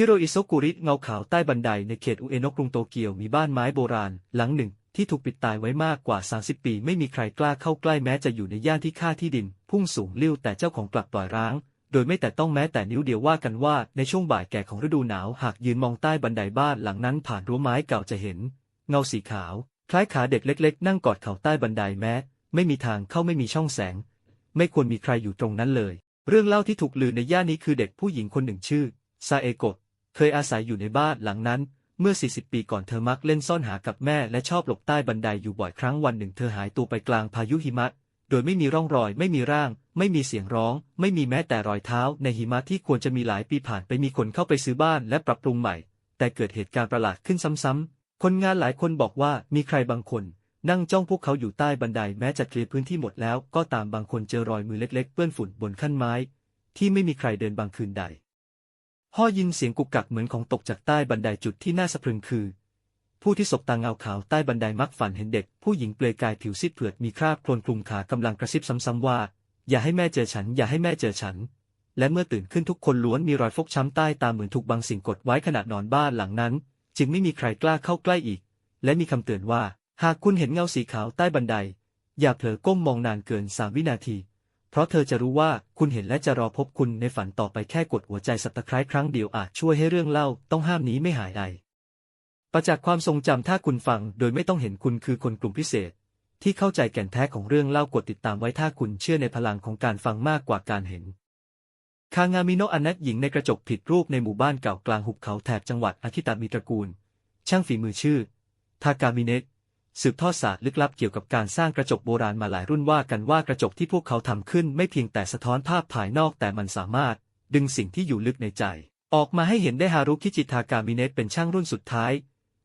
ชิโรอิโซกุริเงาขาวใต้บันไดในเขตอุเอโนะกรุงโตเกียวมีบ้านไม้โบราณ หลังหนึ่ง ที่ถูกปิดตายไว้มากกว่า 30 ปี ไม่มีใครกล้าเข้าใกล้แม้จะอยู่ในย่านที่ค่าที่ดิน พุ่งสูงลิ้วแต่เจ้าของกลับปล่อยร้าง โดยไม่แต่ต้องแม้แต่นิ้วเดียวว่ากันว่าในช่วงบ่ายแก่ของฤดูหนาวหากยืนมองใต้บันไดบ้านหลังนั้นผ่านรั้วไม้เก่าจะเห็น เงาสีขาว คล้ายขาเด็กเล็ก ๆ นั่งกอดเข่าใต้บันไดแม้ ไม่มีทางเข้าไม่มีช่องแสง ไม่ควรมีใครอยู่ตรงนั้นเลย เรื่องเล่าที่ถูกลือในย่านนี้คือเด็กผู้หญิงคนหนึ่งชื่อซาเอโกะ เคยอาศัยอยู่ในบ้านหลังนั้น เมื่อ 40 ปีก่อนเธอมักเล่นซ่อนหากับแม่และชอบหลบใต้บันไดอยู่บ่อยครั้งวันหนึ่งเธอหายตัวไปกลางพายุหิมะ โดยไม่มีร่องรอย ไม่มีร่าง ไม่มีเสียงร้อง ไม่มีแม้แต่รอยเท้า ในหิมะที่ควรจะมีหลายปีผ่านไปมีคนเข้าไปซื้อบ้านและปรับปรุงใหม่ แต่เกิดเหตุการณ์ประหลาดขึ้นซ้ำๆ คนงานหลายคนบอกว่ามีใครบางคนนั่งจ้องพวกเขาอยู่ใต้บันไดแม้จะเคลียร์พื้นที่หมดแล้วก็ตามบางคนเจอรอยมือเล็กๆ เปื้อนฝุ่นบนขั้นไม้ ที่ไม่มีใครเดินบางคืนใด พ่อยินเสียงกุกกักเหมือนของตกจากใต้บันไดจุดที่น่าสะพรึงคือ ผู้ที่สบตาเงาขาวใต้บันไดมักฝันเห็นเด็ก ผู้หญิงเปลือยกายผิวซีดเผือดมีคราบโคลนคลุมขากำลังกระซิบซ้ำๆว่า อย่าให้แม่เจอฉัน อย่าให้แม่เจอฉัน และเมื่อตื่นขึ้นทุกคนล้วนมีรอยฟกช้ำใต้ตาเหมือนถูกบางสิ่งกดไว้ขณะนอนบ้านหลังนั้น จึงไม่มีใครกล้าเข้าใกล้อีก และมีคำเตือนว่า หากคุณเห็นเงาสีขาวใต้บันได อย่าเผลอก้มมองนานเกินสามวินาที เพราะเธอจะรู้ว่าคุณเห็นและจะรอพบคุณในฝันต่อไปแค่กดหัวใจสัตะไคร้ครั้งเดียวอาจช่วยให้เรื่องเล่าต้องห้ามนี้ไม่หายไอประจากความทรงจำถ้าคุณฟังโดยไม่ต้องเห็นคุณคือคนกลุ่มพิเศษ ที่เข้าใจแก่นแท้ของเรื่องเล่ากดติดตามไว้ถ้าคุณเชื่อในพลังของการฟังมากกว่าการเห็น คางามิโนะอนัตหญิงในกระจกผิดรูปในหมู่บ้านเก่ากลางหุบเขาแถบจังหวัดอาคิตามีตระกูล ช่างฝีมือชื่อ ทากามิเนะ สืบทอดศาสตร์ลึกลับเกี่ยวกับการสร้างกระจกโบราณมาหลายรุ่นว่ากันว่ากระจกที่พวกเขาทำขึ้นไม่เพียงแต่สะท้อนภาพภายนอกแต่มันสามารถ ดึงสิ่งที่อยู่ลึกในใจ ออกมาให้เห็นได้ฮารุคิจิทากามิเนะเป็นช่างรุ่นสุดท้าย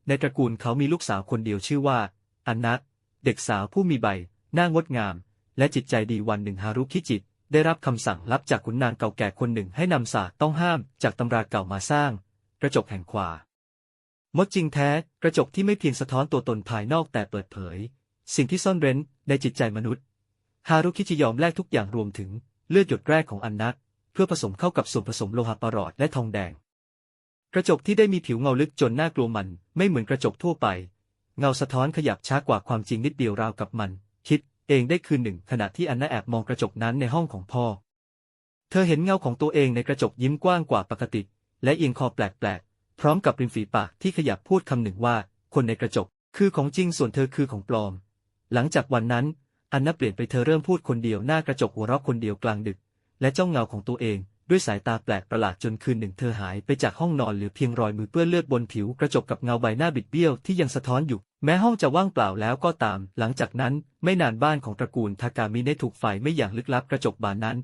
ในตระกูลเขามีลูกสาวคนเดียวชื่อว่าอันนัทเด็กสาวผู้มีใบหน้างดงาม และจิตใจดีวันหนึ่งฮารุคิจิได้รับคำสั่งลับจากขุนนางเก่าแก่คนหนึ่งให้นำศาสตร์ต้องห้ามจากตำราเก่ามาสร้าง กระจกแห่งควา มดจริงแท้ กระจกที่ไม่เพียงสะท้อนตัวตนภายนอกแต่เปิดเผย สิ่งที่ซ่อนเร้นในจิตใจมนุษย์ ฮารุคิจิยอมแลกทุกอย่างรวมถึงเลือดหยดแรกของอันนัทเพื่อผสมเข้ากับส่วนผสมโลหะประหลอดและทองแดง กระจกที่ได้มีผิวเงาลึกจนน่ากลัวมันไม่เหมือนกระจกทั่วไป เงาสะท้อนขยับช้ากว่าความจริงนิดเดียวราวกับมัน คิด เองได้คืนหนึ่งขณะที่อันนาแอบมองกระจกนั้นในห้องของพ่อ เธอเห็นเงาของตัวเองในกระจกยิ้มกว้างกว่าปกติ และเอียงคอแปลกๆ พร้อมกับริมฝีปากที่ขยับพูดคำหนึ่งว่า คนในกระจก คือของจริงส่วนเธอคือของปลอม หลังจากวันนั้นอันนาเปลี่ยนไปเธอเริ่มพูดคนเดียวหน้ากระจกหัวเราะคนเดียวกลางดึก และจ้องเงาของตัวเองด้วยสายตาแปลกประหลาดจนคืนหนึ่งเธอหายไปจากห้องนอนเหลือเพียงรอยมือเปื้อนเลือดบนผิวกระจกกับเงาใบหน้าบิดเบี้ยวที่ยังสะท้อนอยู่ แม้ห้องจะว่างเปล่าแล้วก็ตาม หลังจากนั้นไม่นานบ้านของตระกูลทากามิได้ถูกไฟไม่อย่างลึกลับกระจกบานนั้น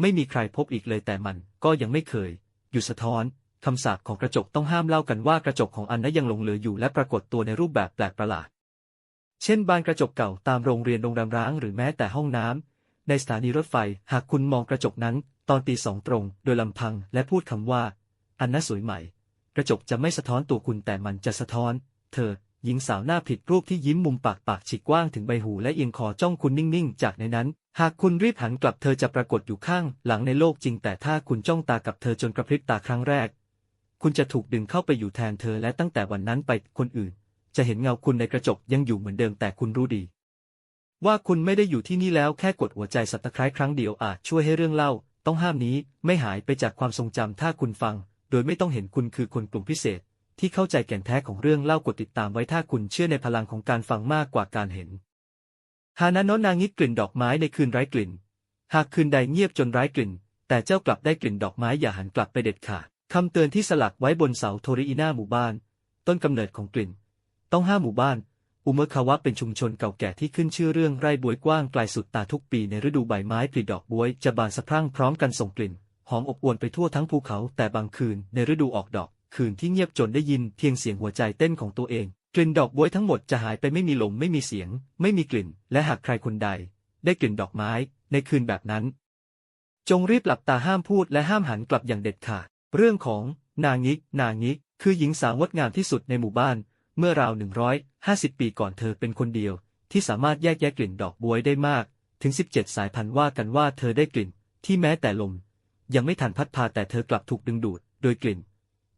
ไม่มีใครพบอีกเลยแต่มันก็ยังไม่เคย หยุดสะท้อน คำสาปของกระจกต้องห้ามเล่ากันว่ากระจกของอันนั้นยังหลงเหลืออยู่และปรากฏตัวในรูปแบบแปลกประหลาด เช่นบานกระจกเก่าตามโรงเรียนโรงแรมร้างหรือแม้แต่ห้องน้ำในสถานีรถไฟ หากคุณมองกระจกนั้น ตอนตีสองตรง โดยลำพังและพูดคำว่า อันน่าสวยใหม่ กระจกจะไม่สะท้อนตัวคุณแต่มันจะสะท้อน เธอ หญิงสาวหน้าผิดรูปที่ยิ้มมุมปากปากฉีกกว้างถึงใบหูและเอียงคอจ้องคุณนิ่งๆ จากในนั้นหากคุณรีบหันกลับเธอจะปรากฏอยู่ข้างหลังในโลกจริงแต่ถ้าคุณจ้องตากับเธอจนกระพริบตาครั้งแรก คุณจะถูกดึงเข้าไปอยู่แทนเธอและตั้งแต่วันนั้นไปคนอื่น จะเห็นเงาคุณในกระจกยังอยู่เหมือนเดิมแต่คุณรู้ดี ว่าคุณไม่ได้อยู่ที่นี่แล้วแค่กดหัวใจสัตะไคร้ครั้งเดียวอาจช่วยให้เรื่องเล่า ต้องห้ามนี้ไม่หายไปจากความทรงจำถ้าคุณฟัง โดยไม่ต้องเห็นคุณคือคนกลุ่มพิเศษ ที่เข้าใจแก่นแท้ของเรื่องเล่ากดติดตามไว้ถ้าคุณเชื่อในพลังของการฟังมากกว่าการเห็นฮานาโนนางิกลิ่นดอกไม้ในคืนไร้กลิ่น หากคืนใดเงียบจนไร้กลิ่น แต่เจ้ากลับได้กลิ่นดอกไม้อย่าหันกลับไปเด็ดขาด คำเตือนที่สลักไว้บนเสาโทริอินาหมู่บ้าน ต้นกำเนิดของกลิ่น ต้องห้ามหมู่บ้าน อุเมคาวะเป็นชุมชนเก่าแก่ที่ขึ้นชื่อเรื่องไร่บวยกว้างไกลสุดตาทุกปีในฤดูใบไม้ผลิดอกบวยจะบานสะพรั่งพร้อมกันส่งกลิ่น หอมอบอวลไปทั่วทั้งภูเขาแต่บางคืนในฤดูออกดอก คืนที่เงียบจนได้ยินเพียงเสียงหัวใจเต้นของตัวเอง กลิ่นดอกบวยทั้งหมดจะหายไปไม่มีลมไม่มีเสียง ไม่มีกลิ่น และหากใครคนใด ได้กลิ่นดอกไม้ ในคืนแบบนั้น จงรีบหลับตาห้ามพูดและห้ามหันกลับอย่างเด็ดขาด เรื่องของนางิก นางิก คือหญิงสาวงดงามที่สุดในหมู่บ้าน เมื่อราวหนึ่งร้อยห้าสิบปีก่อนเธอเป็นคนเดียว ที่สามารถแยกแยะกลิ่นดอกบวยได้มาก ถึงสิบเจ็ดสายพันธุ์ว่ากันว่าเธอได้กลิ่น ที่แม้แต่ลม ยังไม่ทันพัดพาแต่เธอกลับถูกดึงดูด โดยกลิ่น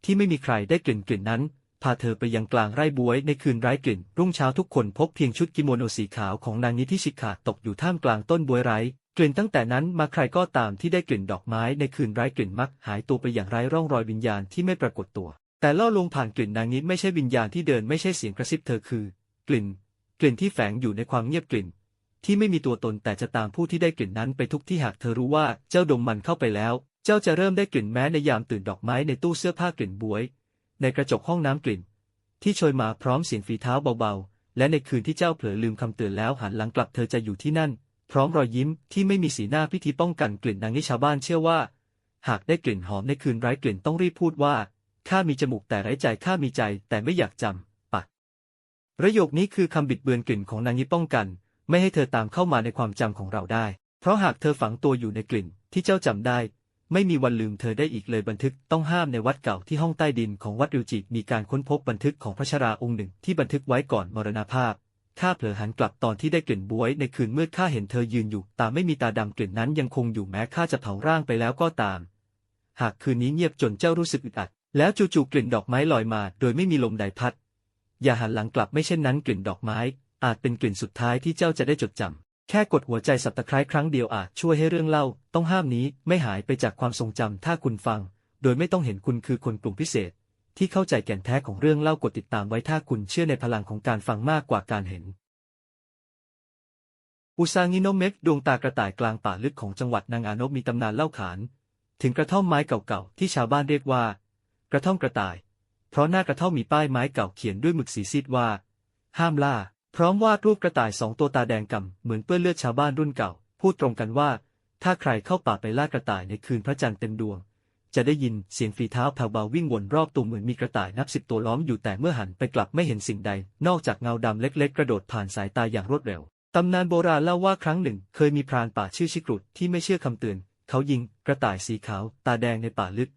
ที่ไม่มีใครได้กลิ่นกลิ่นนั้น พาเธอไปยังกลางไร่บวยในคืนไร้กลิ่น รุ่งเช้าทุกคนพบเพียงชุดกิโมโนสีขาวของนางนิธิชิขาดตกอยู่ท่ามกลางต้นบวยไร้ กลิ่นตั้งแต่นั้นมาใครก็ตามที่ได้กลิ่นดอกไม้ในคืนไร้กลิ่นมักหายตัวไปอย่างไร้ร่องรอยวิญญาณที่ไม่ปรากฏตัว แต่ล่อลวงผ่านกลิ่นนางนี้ไม่ใช่วิญญาณที่เดินไม่ใช่เสียงกระซิบเธอคือ กลิ่น กลิ่นที่แฝงอยู่ในความเงียบกลิ่น ที่ไม่มีตัวตนแต่จะตามผู้ที่ได้กลิ่นนั้นไปทุกที่หากเธอรู้ว่าเจ้าดมมันเข้าไปแล้ว เจ้าจะเริ่มได้กลิ่นแม้ในยามตื่นดอกไม้ในตู้เสื้อผ้ากลิ่นบวย ในกระจกห้องน้ำกลิ่น ที่โชยมาพร้อมเสียงฝีเท้าเบาๆและในคืนที่เจ้าเผลอลืมคำเตือนแล้วหันหลังกลับเธอจะอยู่ที่นั่น พร้อมรอยยิ้มที่ไม่มีสีหน้าพิธีป้องกันกลิ่นนางนี้ชาวบ้านเชื่อว่า หากได้กลิ่นหอมในคืนไร้กลิ่นต้องรีบพูดว่าข้ามีจมูกแต่ไร้ใจข้ามีใจแต่ไม่อยากจำปักประโยคนี้คือคำบิดเบือนกลิ่นของนางนี้ป้องกัน ไม่ให้เธอตามเข้ามาในความจำของเราได้ เพราะหากเธอฝังตัวอยู่ในกลิ่นที่เจ้าจำได้ ไม่มีวันลืมเธอได้อีกเลยบันทึกต้องห้ามในวัดเก่าที่ห้องใต้ดินของวัดริวจิมีการค้นพบบันทึกของพระชราองค์หนึ่งที่บันทึกไว้ก่อนมรณภาพ ข้าเผลอหันกลับตอนที่ได้กลิ่นบวยในคืนเมืดข้าเห็นเธอยืนอยู่ ตาไม่มีตาดำกลิ่นนั้นยังคงอยู่แม้ข้าจะเผาร่างไปแล้วก็ตาม หากคืนนี้เงียบจนเจ้ารู้สึกอึดอัด แล้วจู่ๆกลิ่นดอกไม้ลอยมา โดยไม่มีลมใดพัด อย่าหันหลังกลับไม่เช่นนั้นกลิ่นดอกไม้ อาจเป็นกลิ่นสุดท้ายที่เจ้าจะได้จดจำแค่กดหัวใจสับตะไคร้ครั้งเดียวอาจช่วยให้เรื่องเล่า ต้องห้ามนี้ไม่หายไปจากความทรงจำถ้าคุณฟัง โดยไม่ต้องเห็นคุณคือคนกลุ่มพิเศษ ที่เข้าใจแก่นแท้ของเรื่องเล่ากดติดตามไว้ถ้าคุณเชื่อในพลังของการฟังมากกว่าการเห็น อุซางิโนเมกดวงตากระต่ายกลางป่าลึกของจังหวัดนางอานบมีตำนานเล่าขาน ถึงกระท่อมไม้เก่าๆที่ชาวบ้านเรียกว่า กระท่อมกระต่าย เพราะหน้ากระท่อมมีป้ายไม้เก่าเขียนด้วยหมึกสีซีดว่า ห้ามล่า พร้อมวาดรูปกระต่ายสองตัวตาแดงก่ำเหมือนเปื้อนเลือดชาวบ้านรุ่นเก่า พูดตรงกันว่า ถ้าใครเข้าป่าไปล่ากระต่ายในคืนพระจันทร์เต็มดวง จะได้ยินเสียงฝีเท้าแผ่วเบาวิ่งวนรอบตัวเหมือนมีกระต่ายนับสิบตัวล้อมอยู่แต่เมื่อหันไปกลับไม่เห็นสิ่งใด นอกจากเงาดำเล็ก ๆ กระโดดผ่านสายตาอย่างรวดเร็วตำนานโบราณเล่าว่าครั้งหนึ่ง เคยมีพรานป่าชื่อชิกรุดที่ไม่เชื่อคำเตือน เขายิงกระต่ายสีขาว ตาแดงในป่าลึก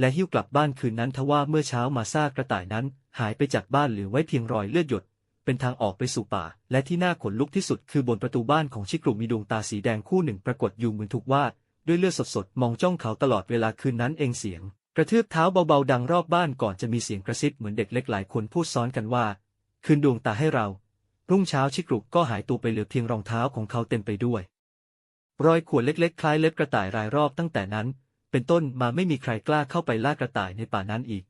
และหิ้วกลับบ้านคืนนั้นทว่าเมื่อเช้ามาซากกระต่ายนั้น หายไปจากบ้านเหลือไว้เพียงรอยเลือดหยด เป็นทางออกไปสู่ป่า และที่น่าขนลุกที่สุดคือบนประตูบ้านของชิกรุมีดวงตาสีแดงคู่หนึ่งปรากฏอยู่เหมือนถูกวาด ด้วยเลือดสดๆ มองจ้องเขาตลอดเวลาคืนนั้นเองเสียง กระทืบเท้าเบาๆ ดังรอบบ้านก่อนจะมีเสียงกระซิบเหมือนเด็กเล็กหลายคนพูดซ้อนกันว่า คืนดวงตาให้เรา รุ่งเช้าชิกรุกก็หายตัวไปเหลือเพียงรองเท้าของเขาเต็มไปด้วย รอยขวนเล็กๆ คล้ายเล็บกระต่ายรายรอบตั้งแต่นั้น เป็นต้นมาไม่มีใครกล้าเข้าไปล่ากระต่ายในป่านั้นอีก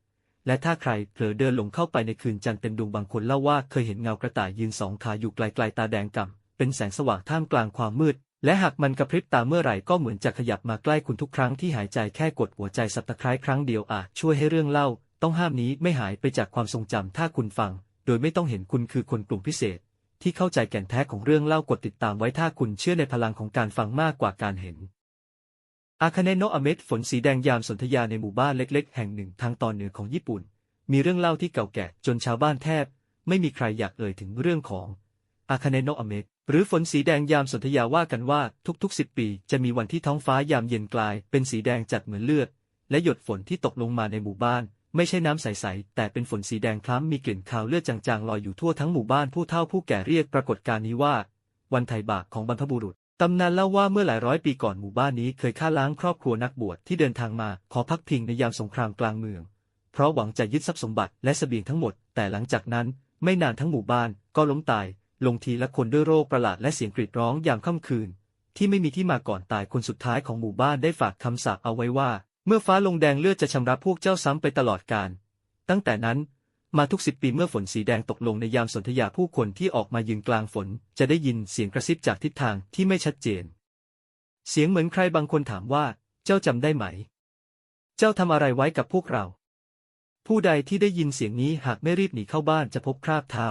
และถ้าใครเผลอเดินหลงเข้าไปในคืนจันทร์เต็มดวงบางคนเล่าว่าเคยเห็นเงากระต่ายยืนสองขาอยู่ไกลๆตาแดงก่ำเป็นแสงสว่างท่ามกลางความมืด และหากมันกระพริบตาเมื่อไหร่ก็เหมือนจะขยับมาใกล้คุณทุกครั้งที่หายใจแค่กดหัวใจสับตะไคร้ครั้งเดียวอาจช่วยให้เรื่องเล่า ต้องห้ามนี้ไม่หายไปจากความทรงจำถ้าคุณฟัง โดยไม่ต้องเห็นคุณคือคนกลุ่มพิเศษ ที่เข้าใจแก่นแท้ของเรื่องเล่ากดติดตามไว้ถ้าคุณเชื่อในพลังของการฟังมากกว่าการเห็นอาคาเนโนะอเมดฝนสีแดงยามสนธยาในหมู่บ้านเล็ก ๆ แห่งหนึ่งทางตอนเหนือของญี่ปุ่น มีเรื่องเล่าที่เก่าแก่จนชาวบ้านแทบ ไม่มีใครอยากเอ่ยถึงเรื่องของอาคาเนโนะอเมด หรือฝนสีแดงยามสนธยาว่ากันว่าทุกๆสิบปี จะมีวันที่ท้องฟ้ายามเย็นกลาย เป็นสีแดงจัดเหมือนเลือด และหยดฝนที่ตกลงมาในหมู่บ้าน ไม่ใช่น้ำใสๆแต่เป็นฝนสีแดงคล้ำมีกลิ่นคาวเลือดจางๆลอยอยู่ทั่วทั้งหมู่บ้านผู้เฒ่าผู้แก่เรียกปรากฏการณ์นี้ว่า วันไถ่บาปของบรรพบุรุษตำนานเล่าว่าเมื่อหลายร้อยปีก่อนหมู่บ้านนี้เคยฆ่าล้างครอบครัวนักบวชที่เดินทางมาขอพักพิงในยามสงครามกลางเมือง เพราะหวังจะยึดทรัพย์สมบัติและเสบียงทั้งหมด แต่หลังจากนั้น ไม่นานทั้งหมู่บ้านก็ล้มตาย ลงทีละคนด้วยโรคประหลาดและเสียงกรีดร้องยามค่ำคืน ที่ไม่มีที่มาก่อนตายคนสุดท้ายของหมู่บ้านได้ฝากคำสาปเอาไว้ว่า เมื่อฟ้าลงแดงเลือดจะชำระพวกเจ้าซ้ำไปตลอดกาลตั้งแต่นั้นมาทุกสิบปีเมื่อฝนสีแดงตกลงในยามสนธยาผู้คนที่ออกมายืนกลางฝน จะได้ยินเสียงกระซิบจากทิศทางที่ไม่ชัดเจน เสียงเหมือนใครบางคนถามว่า เจ้าจำได้ไหม เจ้าทำอะไรไว้กับพวกเรา ผู้ใดที่ได้ยินเสียงนี้หากไม่รีบหนีเข้าบ้านจะพบคราบเท้า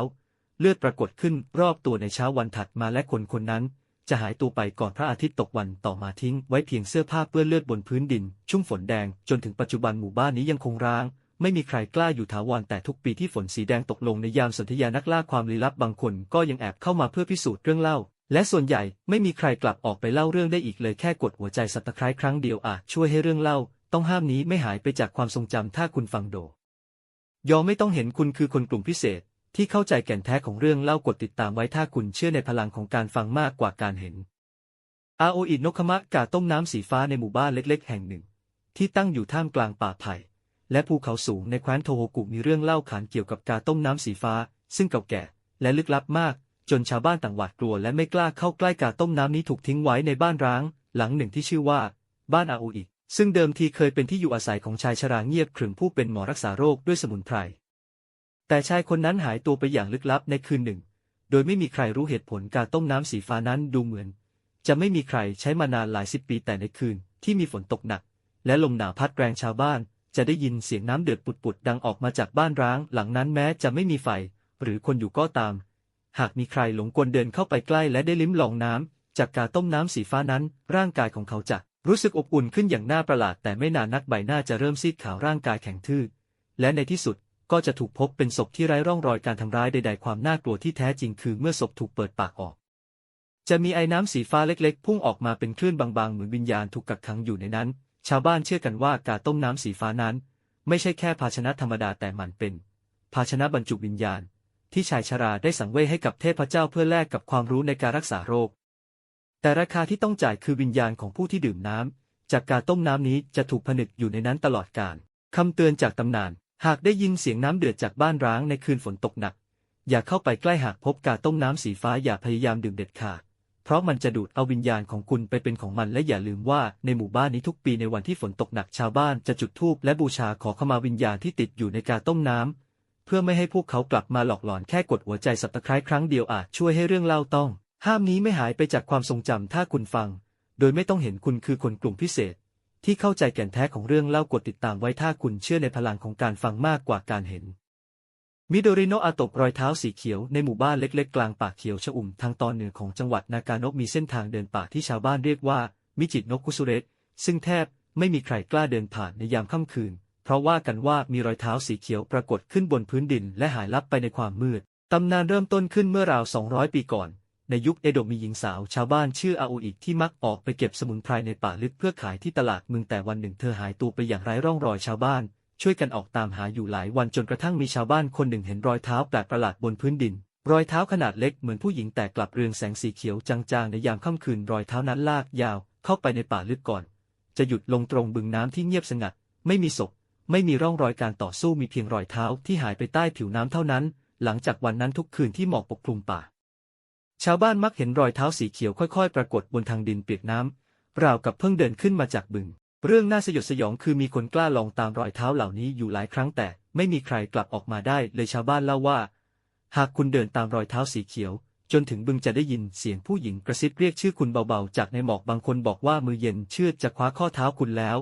เลือดปรากฏขึ้นรอบตัวในเช้าวันถัดมาและคนคนนั้น จะหายตัวไปก่อนพระอาทิตย์ตกวันต่อมาทิ้งไว้เพียงเสื้อผ้าเปื้อนเลือดบนพื้นดิน ชุ่มฝนแดงจนถึงปัจจุบันหมู่บ้านนี้ยังคงร้าง ไม่มีใครกล้าอยู่ถาวรแต่ทุกปีที่ฝนสีแดงตกลงในยามสนธยานักล่าความลี้ลับบางคนก็ยังแอบเข้ามาเพื่อพิสูจน์เรื่องเล่า และส่วนใหญ่ไม่มีใครกลับออกไปเล่าเรื่องได้อีกเลยแค่กดหัวใจสับตะไคร้ครั้งเดียวอาจช่วยให้เรื่องเล่า ต้องห้ามนี้ไม่หายไปจากความทรงจำถ้าคุณฟังโดยอมไม่ต้องเห็นคุณคือคนกลุ่มพิเศษ ที่เข้าใจแก่นแท้ของเรื่องเล่ากดติดตามไว้ถ้าคุณเชื่อในพลังของการฟังมากกว่าการเห็น อาโออินกคมะกาต้มน้ำสีฟ้าในหมู่บ้านเล็ก ๆ แห่งหนึ่ง ที่ตั้งอยู่ท่ามกลางป่าไผ่และภูเขาสูงในแคว้นโทโฮกุมีเรื่องเล่าขานเกี่ยวกับกาต้มน้ำสีฟ้า ซึ่งเก่าแก่ และลึกลับมาก จนชาวบ้านต่างหวาดกลัวและไม่กล้าเข้าใกล้กาต้มน้ำนี้ถูกทิ้งไว้ในบ้านร้าง หลังหนึ่งที่ชื่อว่า บ้านอาโออิซึ่งเดิมทีเคยเป็นที่อยู่อาศัยของชายชราเงียบขรึมผู้เป็นหมอรักษาโรคด้วยสมุนไพร แต่ชายคนนั้นหายตัวไปอย่างลึกลับในคืนหนึ่ง โดยไม่มีใครรู้เหตุผลการต้มน้ำสีฟ้านั้นดูเหมือน จะไม่มีใครใช้มานานหลายสิบปีแต่ในคืนที่มีฝนตกหนัก และลมหนาวพัดแรงชาวบ้าน จะได้ยินเสียงน้ำเดือดปุดๆดังออกมาจากบ้านร้าง หลังนั้นแม้จะไม่มีไฟ หรือคนอยู่ก็ตาม หากมีใครหลงกลเดินเข้าไปใกล้และได้ลิ้มลองน้ำจากการต้มน้ำสีฟ้านั้น ร่างกายของเขาจะรู้สึกอบอุ่นขึ้นอย่างน่าประหลาดแต่ไม่นานนักใบหน้าจะเริ่มซีดขาวร่างกายแข็งทื่อและในที่สุด ก็จะถูกพบเป็นศพที่ไร้ร่องรอยการทำร้ายใด ๆ ความน่ากลัวที่แท้จริงคือเมื่อศพถูกเปิดปากออก จะมีไอ้น้ำสีฟ้าเล็กๆ พุ่งออกมาเป็นคลื่นบางๆ เหมือนวิญญาณถูกกักขังอยู่ในนั้น ชาวบ้านเชื่อกันว่าการต้มน้ำสีฟ้านั้น ไม่ใช่แค่ภาชนะธรรมดาแต่มันเป็น ภาชนะบรรจุวิญญาณ ที่ชายชราได้สังเวยให้กับเทพเจ้าเพื่อแลกกับความรู้ในการรักษาโรค แต่ราคาที่ต้องจ่ายคือวิญญาณของผู้ที่ดื่มน้ำจากการต้มน้ำนี้จะถูกผนึกอยู่ในนั้นตลอดกาลคำเตือนจากตำนาน หากได้ยินเสียงน้ำเดือดจากบ้านร้างในคืนฝนตกหนัก อย่าเข้าไปใกล้หากพบกาต้มน้ำสีฟ้าอย่าพยายามดื่มเด็ดขาด เพราะมันจะดูดเอาวิญญาณของคุณไปเป็นของมันและอย่าลืมว่าในหมู่บ้านนี้ทุกปีในวันที่ฝนตกหนักชาวบ้านจะจุดธูปและบูชาขอขมาวิญญาณที่ติดอยู่ในกาต้มน้ำเพื่อไม่ให้พวกเขากลับมาหลอกหลอนแค่กดหัวใจสับตะไคร้ครั้งเดียวอาจช่วยให้เรื่องเล่าต้อง ห้ามนี้ไม่หายไปจากความทรงจำถ้าคุณฟัง โดยไม่ต้องเห็นคุณคือคนกลุ่มพิเศษ ที่เข้าใจแก่นแท้ของเรื่องเล่ากดติดตามไว้ถ้าคุณเชื่อในพลังของการฟังมากกว่าการเห็น มิโดริโนะอาโตะรอยเท้าสีเขียวในหมู่บ้านเล็กๆ กลางป่าเขียวชอุ่มทางตอนเหนือของจังหวัดนากาโนะมีเส้นทางเดินป่าที่ชาวบ้านเรียกว่า มิจิโนะคุซุเระซึ่งแทบไม่มีใครกล้าเดินผ่านในยามค่ำคืน เพราะว่ากันว่ามีรอยเท้าสีเขียวปรากฏขึ้นบนพื้นดินและหายลับไปในความมืดตำนานเริ่มต้นขึ้นเมื่อราว 200 ปีก่อน ในยุคเอโดมีหญิงสาวชาวบ้านชื่ออาโออิที่มักออกไปเก็บสมุนไพรในป่าลึกเพื่อขายที่ตลาดเมืองแต่วันหนึ่งเธอหายตัวไปอย่างไร้ร่องรอยชาวบ้าน ช่วยกันออกตามหาอยู่หลายวันจนกระทั่งมีชาวบ้านคนหนึ่งเห็นรอยเท้าแปลกประหลาดบนพื้นดิน รอยเท้าขนาดเล็กเหมือนผู้หญิงแต่กลับเรืองแสงสีเขียวจางๆในยามค่ำคืนรอยเท้านั้นลากยาว เข้าไปในป่าลึกก่อน จะหยุดลงตรงบึงน้ำที่เงียบสงัด ไม่มีศพ ไม่มีร่องรอยการต่อสู้มีเพียงรอยเท้าที่หายไปใต้ผิวน้ำเท่านั้น หลังจากวันนั้นทุกคืนที่หมอกปกคลุมป่า ชาวบ้านมักเห็นรอยเท้าสีเขียวค่อย ๆ ปรากฏบนทางดินเปียกน้ำราวกับเพิ่งเดินขึ้นมาจากบึง เรื่องน่าสยดสยองคือมีคนกล้าลองตามรอยเท้าเหล่านี้อยู่หลายครั้งแต่ไม่มีใครกลับออกมาได้เลยชาวบ้านเล่าว่า หากคุณเดินตามรอยเท้าสีเขียว จนถึงบึงจะได้ยินเสียงผู้หญิงกระซิบเรียกชื่อคุณเบาๆ จากในหมอกบางคนบอกว่ามือเย็นเชื่อจะคว้าข้อเท้าคุณแล้ว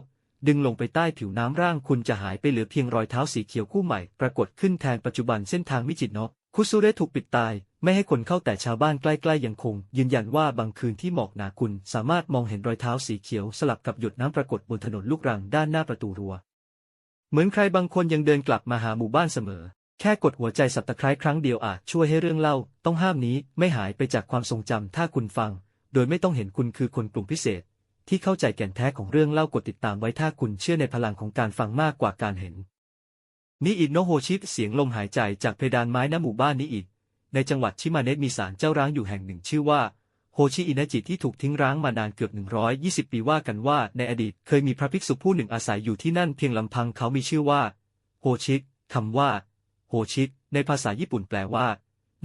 ดึงลงไปใต้ผิวน้ำร่างคุณจะหายไปเหลือเพียงรอยเท้าสีเขียวคู่ใหม่ ปรากฏขึ้นแทนปัจจุบันเส้นทางมิจิโนะ คุซุเรถูกปิดตาย ไม่ให้คนเข้าแต่ชาวบ้านใกล้ๆยังคง ยืนยันว่าบางคืนที่หมอกหนาคุณสามารถมองเห็นรอยเท้าสีเขียวสลับกับหยดน้ำปรากฏบนถนนลูกรังด้านหน้าประตูรั้วเหมือนใครบางคนยังเดินกลับมาหาหมู่บ้านเสมอ แค่กดหัวใจสับตะไคร้ครั้งเดียวอาจช่วยให้เรื่องเล่า ต้องห้ามนี้ไม่หายไปจากความทรงจำถ้าคุณฟัง โดยไม่ต้องเห็นคุณคือคนกลุ่มพิเศษ ที่เข้าใจแก่นแท้ของเรื่องเล่ากดติดตามไว้ถ้าคุณเชื่อในพลังของการฟังมากกว่าการเห็น นิอิโนโฮชิเสียงลมหายใจจากเพดานไม้ณหมู่บ้านนิอิในจังหวัดชิมาเนะมีศาลเจ้าร้างอยู่แห่งหนึ่งชื่อว่าโฮชิอินาจิที่ถูกทิ้งร้างมานานเกือบ 120 ปีว่ากันว่าในอดีตเคยมีพระภิกษุผู้หนึ่งอาศัยอยู่ที่นั่นเพียงลำพังเขามีชื่อว่า โฮชิคำว่า โฮชิในภาษาญี่ปุ่นแปลว่า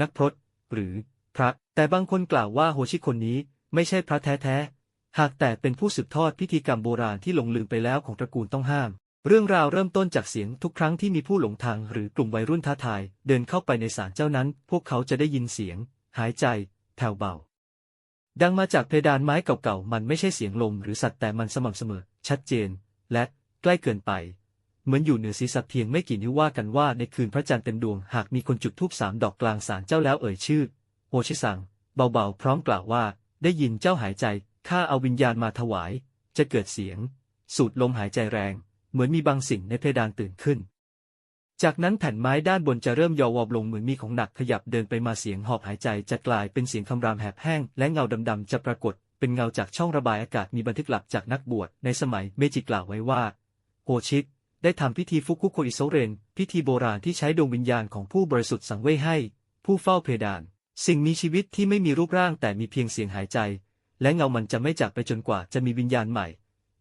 นักพรตหรือ พระ แต่บางคนกล่าวว่าโฮชิคนนี้ไม่ใช่พระแท้ๆหากแต่เป็นผู้สืบทอดพิธีกรรมโบราณที่หลงลืมไปแล้วของตระกูลต้องห้าม เรื่องราวเริ่มต้นจากเสียงทุกครั้งที่มีผู้หลงทางหรือกลุ่มวัยรุ่นท้าทาย เดินเข้าไปในศาลเจ้านั้น พวกเขาจะได้ยินเสียง หายใจแผ่วเบา ดังมาจากเพดานไม้เก่าๆ มันไม่ใช่เสียงลมหรือสัตว์แต่มันสม่ำเสมอ ชัดเจน และใกล้เกินไป เหมือนอยู่เหนือศีรษะเพียงไม่กี่นิ้วว่ากันว่าในคืนพระจันทร์เต็มดวงหากมีคนจุดธูปสามดอกกลางศาลเจ้าแล้วเอ่ยชื่อโอชิซังเบาๆ พร้อมกล่าวว่า ได้ยินเจ้าหายใจข้าเอาวิญญาณมาถวาย จะเกิดเสียง สูดลมหายใจแรง เหมือนมีบางสิ่งในเพดานตื่นขึ้น จากนั้นแผ่นไม้ด้านบนจะเริ่มยอวอบลงเหมือนมีของหนักขยับเดินไปมาเสียงหอบหายใจจะกลายเป็นเสียงคำรามแหบแห้ง และเงาดำๆจะปรากฏ เป็นเงาจากช่องระบายอากาศมีบันทึกหลักจากนักบวชในสมัยเมจิกล่าวไว้ว่าโฮชิตได้ทำพิธีฟุกุโคอิโซเรน พิธีโบราณที่ใช้ดวงวิญญาณของผู้บริสุทธิ์สังเวยให้ ผู้เฝ้าเพดาน สิ่งมีชีวิตที่ไม่มีรูปร่างแต่มีเพียงเสียงหายใจ และเงามันจะไม่จากไปจนกว่าจะมีวิญญาณใหม่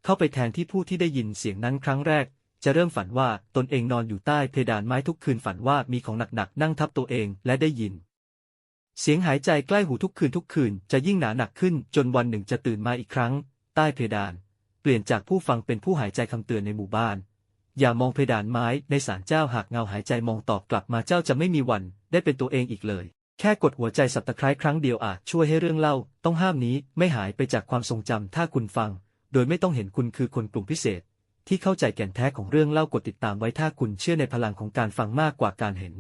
เข้าไปแทนที่ผู้ที่ได้ยินเสียงนั้นครั้งแรก จะเริ่มฝันว่าตนเองนอนอยู่ใต้เพดานไม้ทุกคืนฝันว่ามีของหนักๆนั่งทับตัวเองและได้ยิน เสียงหายใจใกล้หูทุกคืนทุกคืนจะยิ่งหนาหนักขึ้นจนวันหนึ่งจะตื่นมาอีกครั้ง ใต้เพดาน เปลี่ยนจากผู้ฟังเป็นผู้หายใจคำเตือนในหมู่บ้าน อย่ามองเพดานไม้ในศาลเจ้าหากเงาหายใจมองตอบกลับมาเจ้าจะไม่มีวันได้เป็นตัวเองอีกเลยแค่กดหัวใจสับตะไคร้ครั้งเดียวอาจช่วยให้เรื่องเล่า ต้องห้ามนี้ไม่หายไปจากความทรงจำถ้าคุณฟัง โดยไม่ต้องเห็นคุณคือคนกลุ่มพิเศษ ที่เข้าใจแก่นแท้ของเรื่องเล่ากดติดตามไว้ถ้าคุณเชื่อในพลังของการฟังมากกว่าการเห็น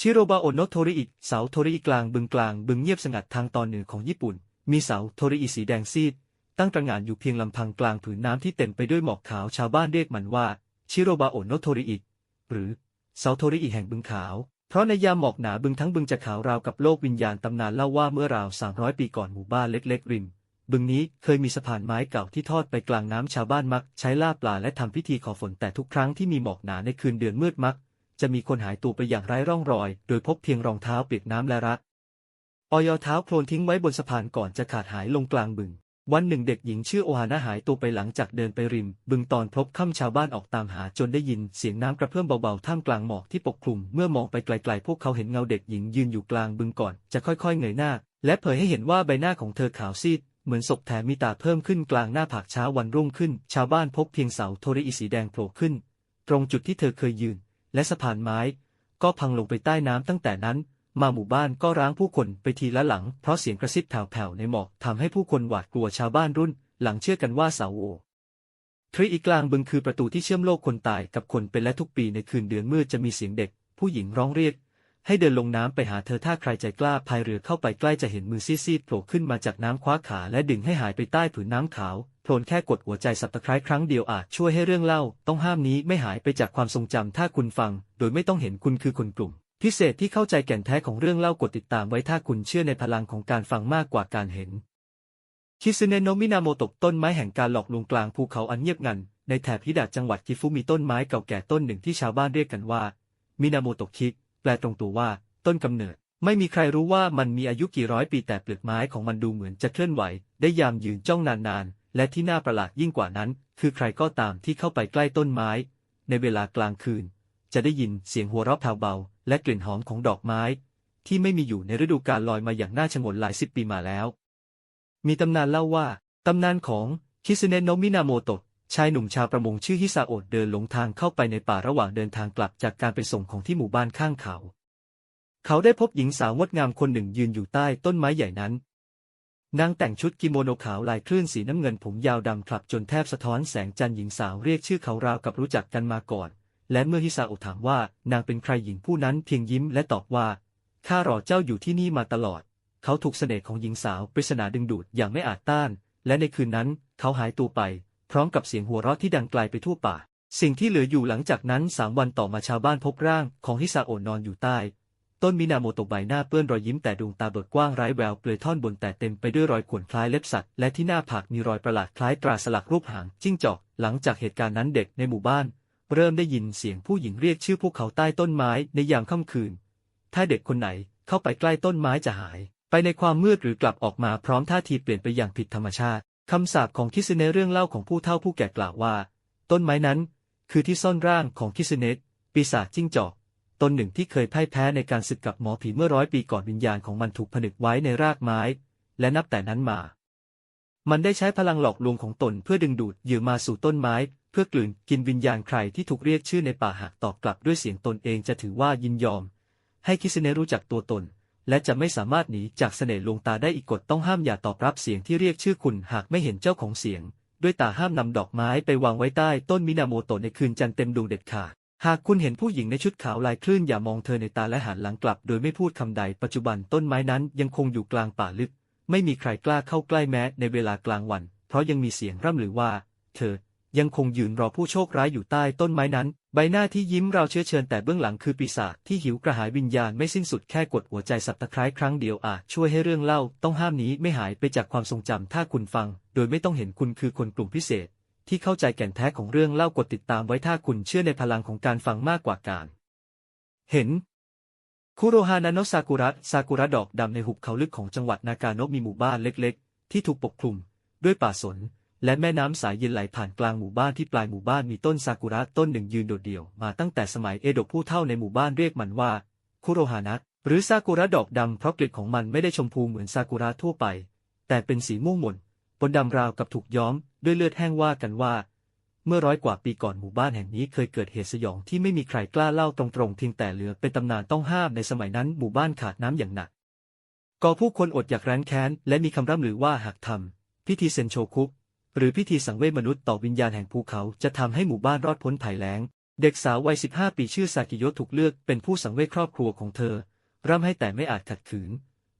ชิโรบาโอนโนโทริอิเสาโทริอิกลางบึงกลางบึงเงียบสงัดทางตอนเหนือของญี่ปุ่น มีเสาโทริอิสีแดงซีด ตั้งตระหง่านอยู่เพียงลำพังกลางผืนน้ำที่เต็มไปด้วยหมอกขาวชาวบ้านเรียกมันว่า ชิโรบาโอนโนโทริอิหรือเสาโทริอิแห่งบึงขาวเพราะในยามหมอกหนาบึงทั้งบึงจะขาวราวกับโลกวิญญาณตำนานเล่าว่าเมื่อราว 300 ปีก่อนหมู่บ้านเล็กๆ ริม บึงนี้เคยมีสะพานไม้เก่าที่ทอดไปกลางน้ำชาวบ้านมัก ใช้ล่าปลาและทำพิธีขอฝนแต่ทุกครั้งที่มีหมอกหนาในคืนเดือนมืดมัก จะมีคนหายตัวไปอย่างไร้ร่องรอย โดยพบเพียงรองเท้าเปียกน้ำและรักออยเท้าโคลนทิ้งไว้บนสะพานก่อนจะขาดหายลงกลางบึง วันหนึ่งเด็กหญิงชื่อโอฮานะหายตัวไปหลังจากเดินไปริม บึงตอนพบค่ำชาวบ้านออกตามหาจนได้ยินเสียงน้ำกระเพื่อมเบาๆท่ามกลางหมอกที่ปกคลุม เมื่อมองไปไกลๆพวกเขาเห็นเงาเด็กหญิงยืนอยู่กลางบึงก่อน จะค่อยๆเงยหน้า และเผยให้เห็นว่าใบหน้าของเธอขาวซีด เหมือนศพแถมมีตาเพิ่มขึ้นกลางหน้าผากเช้าวันรุ่งขึ้น ชาวบ้านพบเพียงเสาโทริอิสีแดงโผล่ขึ้น ตรงจุดที่เธอเคยยืน และสะพานไม้ ก็พังลงไปใต้น้ำตั้งแต่นั้น มาหมู่บ้านก็ร้างผู้คนไปทีละหลัง เพราะเสียงกระซิบแผ่วๆในหมอกทำให้ผู้คนหวาดกลัวชาวบ้านรุ่น หลังเชื่อกันว่าเสาโอทรีอีกลางบึงคือประตูที่เชื่อมโลกคนตายกับคนเป็นและทุกปีในคืนเดือนมืดจะมีเสียงเด็ก ผู้หญิงร้องเรียก ให้เดินลงน้ำไปหาเธอถ้าใครใจกล้าพายเรือเข้าไปใกล้จะเห็นมือซีดๆโผล่ขึ้นมาจากน้ำคว้าขาและดึงให้หายไปใต้ผืนน้ำขาวโผล่แค่กดหัวใจสับตะไคร้ครั้งเดียวอาจช่วยให้เรื่องเล่า ต้องห้ามนี้ไม่หายไปจากความทรงจำถ้าคุณฟัง โดยไม่ต้องเห็นคุณคือคนกลุ่ม พิเศษที่เข้าใจแก่นแท้ของเรื่องเล่ากดติดตามไว้ถ้าคุณเชื่อในพลังของการฟังมากกว่าการเห็นคิซึเนโนมินาโมตะต้นไม้แห่งการหลอกลวงกลางภูเขาอันเงียบงัน ในแถบฮิดะจังหวัดกิฟุมีต้นไม้เก่าแก่ต้นหนึ่งที่ชาวบ้านเรียกกันว่ามินาโมตะคิ แปลตรงตัวว่า ต้นกำเนิด ไม่มีใครรู้ว่ามันมีอายุกี่ร้อยปีแต่เปลือกไม้ของมันดูเหมือนจะเคลื่อนไหว ได้ยามยืนจ้องนานๆ และที่น่าประหลาดยิ่งกว่านั้น คือใครก็ตามที่เข้าไปใกล้ต้นไม้ ในเวลากลางคืน จะได้ยินเสียงหัวเราะแผ่วเบา และกลิ่นหอมของดอกไม้ ที่ไม่มีอยู่ในฤดูกาลลอยมาอย่างน่าชงนหลายสิบปีมาแล้ว มีตำนานเล่าว่าตำนานของคิซึเนะโนมินาโมโตะ ชายหนุ่มชาวประมงชื่อฮิซาโอะเดินหลงทางเข้าไปในป่าระหว่างเดินทางกลับจากการไปส่งของที่หมู่บ้านข้างเขา เขาได้พบหญิงสาวงดงามคนหนึ่งยืนอยู่ใต้ต้นไม้ใหญ่นั้น นางแต่งชุดกิโมโนขาวลายคลื่นสีน้ำเงินผมยาวดำคลับจนแทบสะท้อนแสงจันทร์หญิงสาวเรียกชื่อเขาราวกับรู้จักกันมาก่อน และเมื่อฮิซาโอะถามว่านางเป็นใครหญิงผู้นั้นเพียงยิ้มและตอบว่าข้ารอเจ้าอยู่ที่นี่มาตลอด เขาถูกเสน่ห์ของหญิงสาวปริศนาดึงดูดอย่างไม่อาจต้าน และในคืนนั้นเขาหายตัวไป ร้อมกับเสียงหัวเราะที่ดังไกลไปทั่วป่า สิ่งที่เหลืออยู่หลังจากนั้นสามวันต่อมาชาวบ้านพบร่างของฮิซาโอะนอนอยู่ใต้ ต้นมินาโมโตะใบหน้าเปื้อนรอยยิ้มแต่ดวงตาเบิกกว้างไร้แววเปลือยท่อนบนแต่เต็มไปด้วยรอยข่วนคล้ายเล็บสัตว์และที่หน้าผากมีรอยประหลาดคล้ายตราสลักรูปหางจิ้งจอก หลังจากเหตุการณ์นั้นเด็กในหมู่บ้าน เริ่มได้ยินเสียงผู้หญิงเรียกชื่อพวกเขาใต้ต้นไม้ในยามค่ำคืน ถ้าเด็กคนไหนเข้าไปใกล้ต้นไม้จะหาย ไปในความมืดหรือกลับออกมาพร้อมท่าทีเปลี่ยนไปอย่างผิดธรรมชาติ คำสาปของคิสเนเรื่องเล่าของผู้เฒ่าผู้แก่กล่าวว่า ต้นไม้นั้น คือที่ซ่อนร่างของคิสเนะปีศาจจิ้งจอกตนหนึ่งที่เคยพ่ายแพ้ในการศึกกับหมอผีเมื่อร้อยปีก่อนวิญญาณของมันถูกผนึกไว้ในรากไม้ และนับแต่นั้นมา มันได้ใช้พลังหลอกลวงของตนเพื่อดึงดูดเหยื่อมาสู่ต้นไม้ เพื่อกลืนกินวิญญาณใครที่ถูกเรียกชื่อในป่าหากตอบกลับด้วยเสียงตนเองจะถือว่ายินยอม ให้คิสเนรู้จักตัวตน และจะไม่สามารถหนีจากเสน่ห์ลวงตาได้อีกกฎต้องห้ามอย่าตอบรับเสียงที่เรียกชื่อคุณหากไม่เห็นเจ้าของเสียง ด้วยตาห้ามนำดอกไม้ไปวางไว้ใต้ต้นมินาโมโตในคืนจันทร์เต็มดวงเด็ดขาดหากคุณเห็นผู้หญิงในชุดขาวลายคลื่นอย่ามองเธอในตาและหันหลังกลับ โดยไม่พูดคำใดปัจจุบันต้นไม้นั้นยังคงอยู่กลางป่าลึก ไม่มีใครกล้าเข้าใกล้แม้ในเวลากลางวัน เพราะยังมีเสียงร่ำลือว่า เธอ ยังคงยืนรอผู้โชคร้ายอยู่ใต้ต้นไม้นั้น ใบหน้าที่ยิ้มเราเชื้อเชิญแต่เบื้องหลังคือปีศาจที่หิวกระหายวิญญาณไม่สิ้นสุดแค่กดหัวใจสับตะไคร้ครั้งเดียวอาจช่วยให้เรื่องเล่าต้องห้ามนี้ไม่หายไปจากความทรงจำถ้าคุณฟัง โดยไม่ต้องเห็นคุณคือคนกลุ่มพิเศษ ที่เข้าใจแก่นแท้ของเรื่องเล่ากดติดตามไว้ถ้าคุณเชื่อในพลังของการฟังมากกว่าการ เห็นคุโรฮานาโนซากุระซากุระดอกดำในหุบเขาลึกของจังหวัดนากาโนะมีหมู่บ้านเล็ก ๆ ที่ถูกปกคลุม ด้วยป่าสน และแม่น้ำสายเย็นไหลผ่านกลางหมู่บ้านที่ปลายหมู่บ้านมีต้นซากุระต้นหนึ่งยืนโดดเดี่ยวมาตั้งแต่สมัยเอโดะผู้เฒ่าในหมู่บ้านเรียกมันว่า คุโรฮานะหรือซากุระดอกดำเพราะกลิ่นของมันไม่ได้ชมพูเหมือนซากุระทั่วไป แต่เป็นสีม่วงหม่นบนดำราวกับถูกย้อมด้วยเลือดแห้งว่ากันว่า เมื่อร้อยกว่าปีก่อนหมู่บ้านแห่งนี้เคยเกิดเหตุสยองที่ไม่มีใครกล้าเล่าตรงๆเพียงแต่เหลือเป็นตำนานต้องห้ามในสมัยนั้นหมู่บ้านขาดน้ำอย่างหนักก่อผู้คนอดอยากแร้นแค้นและมีคำร่ำลือว่าหากทำพิธีเซนโชคุ หรือพิธีสังเวชมนุษย์ต่อวิญญาณแห่งภูเขาจะทำให้หมู่บ้านรอดพ้นภัยแล้ง เด็กสาววัย 15 ปีชื่อซากิโยะถูกเลือกเป็นผู้สังเวชครอบครัวของเธอ ร่ำให้แต่ไม่อาจขัดขืน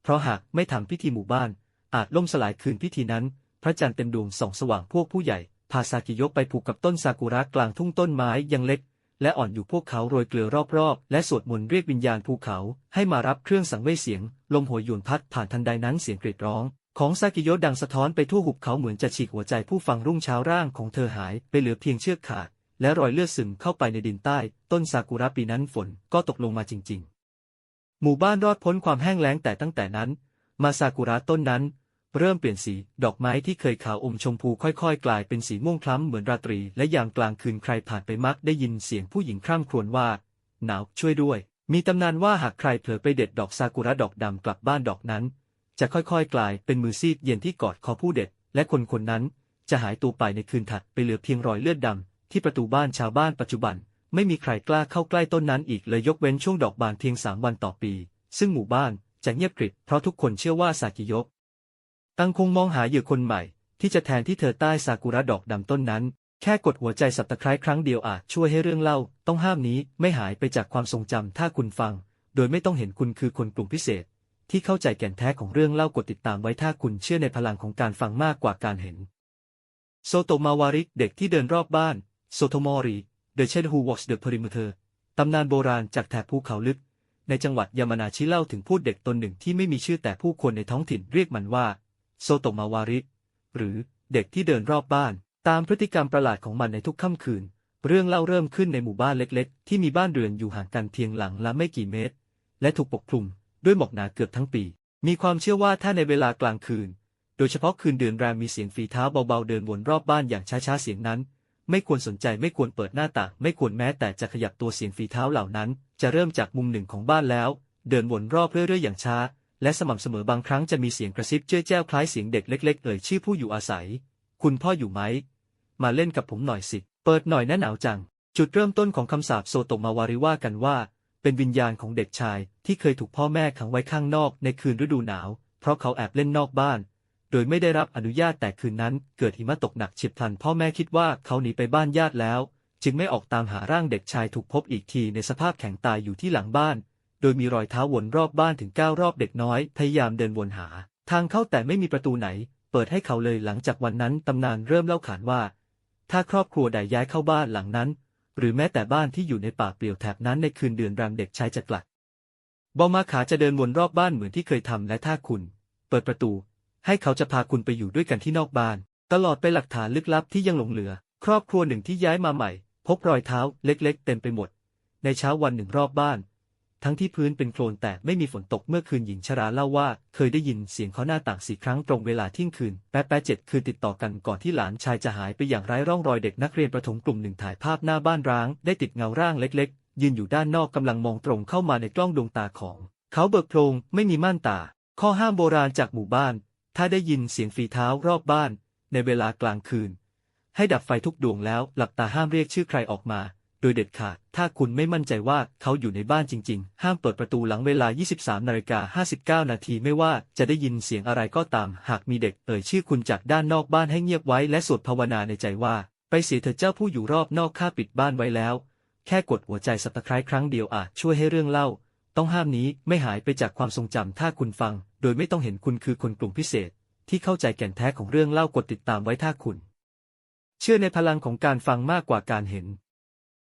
เพราะหากไม่ทำพิธีหมู่บ้าน อาจล่มสลายคืนพิธีนั้น พระจันทร์เต็มดวงส่องสว่างพวกผู้ใหญ่พาซากิโยะไปผูกกับต้นซากุระกลางทุ่งต้นไม้ยังเล็ก และอ่อนอยู่พวกเขาโรยเกลือรอบๆ และสวดมนต์เรียกวิญญาณภูเขา ให้มารับเครื่องสังเวยเสียง ลมโหยหยวนพัดผ่านทันใดนั้นเสียงกรีดร้อง ของซากิโยะดังสะท้อนไปทั่วหุบเขาเหมือนจะฉีกหัวใจผู้ฟังรุ่งเช้าร่างของเธอหายไปเหลือเพียงเชือกขาด และรอยเลือดซึมเข้าไปในดินใต้ ต้นซากุระปีนั้นฝนก็ตกลงมาจริง ๆ หมู่บ้านรอดพ้นความแห้งแล้งแต่ตั้งแต่นั้น มาซากุระต้นนั้น เริ่มเปลี่ยนสีดอกไม้ที่เคยขาวอมชมพูค่อยๆ กลายเป็นสีม่วงคล้ำเหมือนราตรี และยามกลางคืนใครผ่านไปมักได้ยินเสียงผู้หญิงคร่ำครวญว่า หนาวช่วยด้วย มีตำนานว่าหากใครเผลอไปเด็ดดอกซากุระดอกดำกลับบ้านดอกนั้น จะค่อยๆ กลายเป็นมือซีดเย็นที่กอดคอผู้เด็ด และคนคนนั้นจะหายตัวไปในคืนถัดไปเหลือเพียงรอยเลือดดำที่ประตูบ้านชาวบ้านปัจจุบัน ไม่มีใครกล้าเข้าใกล้ต้นนั้นอีกเลยยกเว้นช่วงดอกบานเพียงสามวันต่อปี ซึ่งหมู่บ้านจะเงียบกริบเพราะทุกคนเชื่อว่าซากิยะตังคงมองหาเหยื่อคนใหม่ ที่จะแทนที่เธอใต้ซากุระดอกดำต้นนั้น แค่กดหัวใจสับตะไคร้ครั้งเดียวอาจช่วยให้เรื่องเล่า ต้องห้ามนี้ไม่หายไปจากความทรงจำถ้าคุณฟัง โดยไม่ต้องเห็นคุณคือคนกลุ่มพิเศษ ที่เข้าใจแก่นแท้ของเรื่องเล่ากดติดตามไว้ถ้าคุณเชื่อในพลังของการฟังมากกว่าการเห็น โซโตมาวาริเด็กที่เดินรอบบ้านโซโตมอริ The Shed Who Walks the Perimeter ตำนานโบราณจากแถบภูเขาลึก ในจังหวัดยามานาชิเล่าถึงพูดเด็กตนหนึ่งที่ไม่มีชื่อแต่ผู้คนในท้องถิ่นเรียกมันว่า โซโตมาวาริหรือเด็กที่เดินรอบบ้าน ตามพฤติกรรมประหลาดของมันในทุกค่ำคืน เรื่องเล่าเริ่มขึ้นในหมู่บ้านเล็ก ๆ ที่มีบ้านเรือนอยู่ห่างกันเพียงหลังละไม่กี่เมตร และถูกปกคลุม ด้วยหมอกหนาเกือบทั้งปี มีความเชื่อว่าถ้าในเวลากลางคืน โดยเฉพาะคืนเดือนแรมมีเสียงฝีเท้าเบาๆเดินวนรอบบ้านอย่างช้าๆเสียงนั้น ไม่ควรสนใจไม่ควรเปิดหน้าต่างไม่ควรแม้แต่จะขยับตัวเสียงฝีเท้าเหล่านั้น จะเริ่มจากมุมหนึ่งของบ้านแล้ว เดินวนรอบเรื่อยๆอย่างช้า และสม่ำเสมอบางครั้งจะมีเสียงกระซิบเจ้ยแจ้วคล้ายเสียงเด็กเล็ก ๆ เอ่ยชื่อผู้อยู่อาศัย คุณพ่ออยู่ไหมมาเล่นกับผมหน่อยสิ เปิดหน่อยนะหนาวจัง จุดเริ่มต้นของคำสาปโซโตมาวาริว่ากันว่า เป็นวิญญาณของเด็กชายที่เคยถูกพ่อแม่ขังไว้ข้างนอกในคืนฤดูหนาว เพราะเขาแอบเล่นนอกบ้าน โดยไม่ได้รับอนุญาตแต่คืนนั้น เกิดหิมะตกหนักเฉียบพลันพ่อแม่คิดว่าเขาหนีไปบ้านญาติแล้ว จึงไม่ออกตามหาร่างเด็กชายถูกพบอีกทีในสภาพแข็งตายอยู่ที่หลังบ้าน โดยมีรอยเท้าวนรอบบ้านถึงเก้ารอบเด็กน้อยพยายามเดินวนหา ทางเข้าแต่ไม่มีประตูไหน เปิดให้เขาเลยหลังจากวันนั้นตำนานเริ่มเล่าขานว่า ถ้าครอบครัวใดย้ายเข้าบ้านหลังนั้น หรือแม้แต่บ้านที่อยู่ในป่าเปลี่ยวแถบนั้นในคืนเดือนรำเด็กชายจะกลัดบอมาขาจะเดินวนรอบบ้านเหมือนที่เคยทำและถ้าคุณ เปิดประตู ให้เขาจะพาคุณไปอยู่ด้วยกันที่นอกบ้าน ตลอดไปหลักฐานลึกลับที่ยังหลงเหลือ ครอบครัวหนึ่งที่ย้ายมาใหม่ พบรอยเท้าเล็กๆ เต็มไปหมด ในเช้าวันหนึ่งรอบบ้าน ทั้งที่พื้นเป็นโคลนแต่ไม่มีฝนตกเมื่อคืนหญิงชราเล่าว่า เคยได้ยินเสียงเคาะหน้าต่างสี่ครั้งตรงเวลาเที่ยงคืนแป๊ะแป๊ะเจ็ดคืนติดต่อกันก่อนที่หลานชายจะหายไปอย่างไร้ร่องรอยเด็กนักเรียนประถมกลุ่มหนึ่งถ่ายภาพหน้าบ้านร้าง ได้ติดเงาร่างเล็กๆ ยืนอยู่ด้านนอกกำลังมองตรงเข้ามาในกล้องดวงตาของ เขาเบิกโพรงไม่มีม่านตา ข้อห้ามโบราณจากหมู่บ้าน ถ้าได้ยินเสียงฝีเท้ารอบบ้าน ในเวลากลางคืน ให้ดับไฟทุกดวงแล้วหลับตาห้ามเรียกชื่อใครออกมา ดยเด็ดขาด ถ้าคุณไม่มั่นใจว่าเขาอยู่ในบ้านจริง ๆ ห้ามเปิดประตูหลังเวลา 23นาฬิกา59 นาทีไม่ว่าจะได้ยินเสียงอะไรก็ตาม หากมีเด็กเอ่ยชื่อคุณจากด้านนอกบ้านให้เงียบไว้และสวดภาวนาในใจว่า ไปเสียเถิดเจ้าผู้อยู่รอบนอกข้าปิดบ้านไว้แล้ว แค่กดหัวใจสับตะไคร้ครั้งเดียวอาจช่วยให้เรื่องเล่า ต้องห้ามนี้ไม่หายไปจากความทรงจำถ้าคุณฟัง โดยไม่ต้องเห็นคุณคือคนกลุ่มพิเศษ ที่เข้าใจแก่นแท้ของเรื่องเล่ากดติดตามไว้ถ้าคุณ เชื่อในพลังของการฟังมากกว่าการเห็น